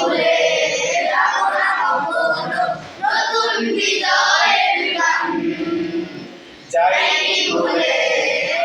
ভুলে যাব না কখনো নতুন বিজয়ের গান যাইনি ভুলে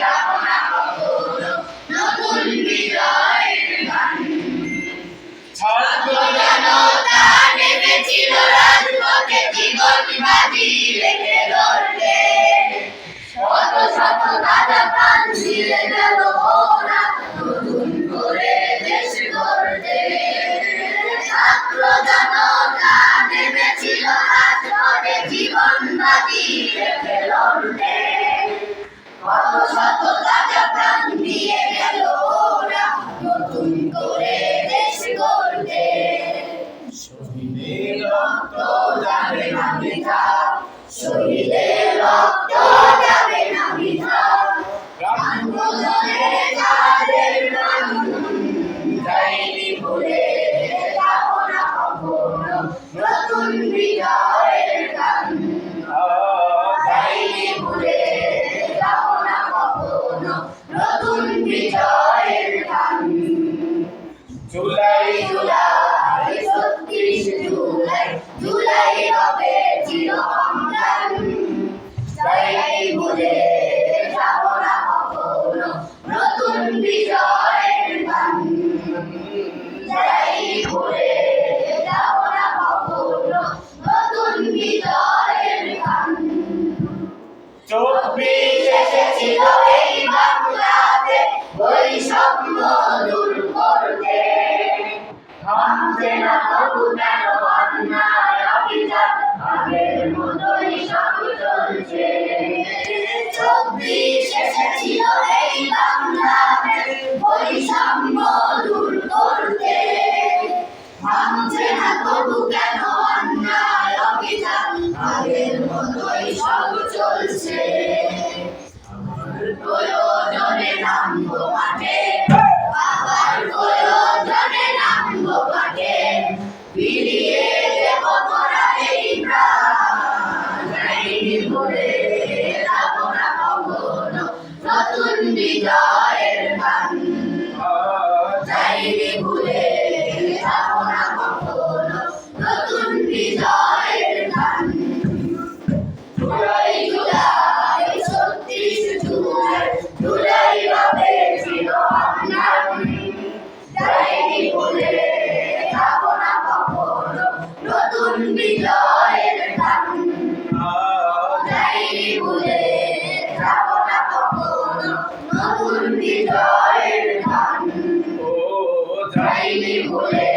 যাব না কখনো নতুন বিজয়ের গান ছাত্র জনতা নেমেছিল রাজপথে জীবন বাজি রেখে লড়তে শত শত তাজা প্রাণ ছিলে গেল। নেমেছিল রাজপথে জীবন বাজি রেখে লড়তে। কত শত তাজা প্রাণ দিয়ে গেল ওরা, নতুন করে দেশ গড়তে। শহীদের রক্ত যাবে না বৃথা, শহীদের রক্ত যাইনি থামছে না ফিরিয়ে ভুলে যাব না কখন নতুন বিজয়ের গান ও যাইনি ভুলে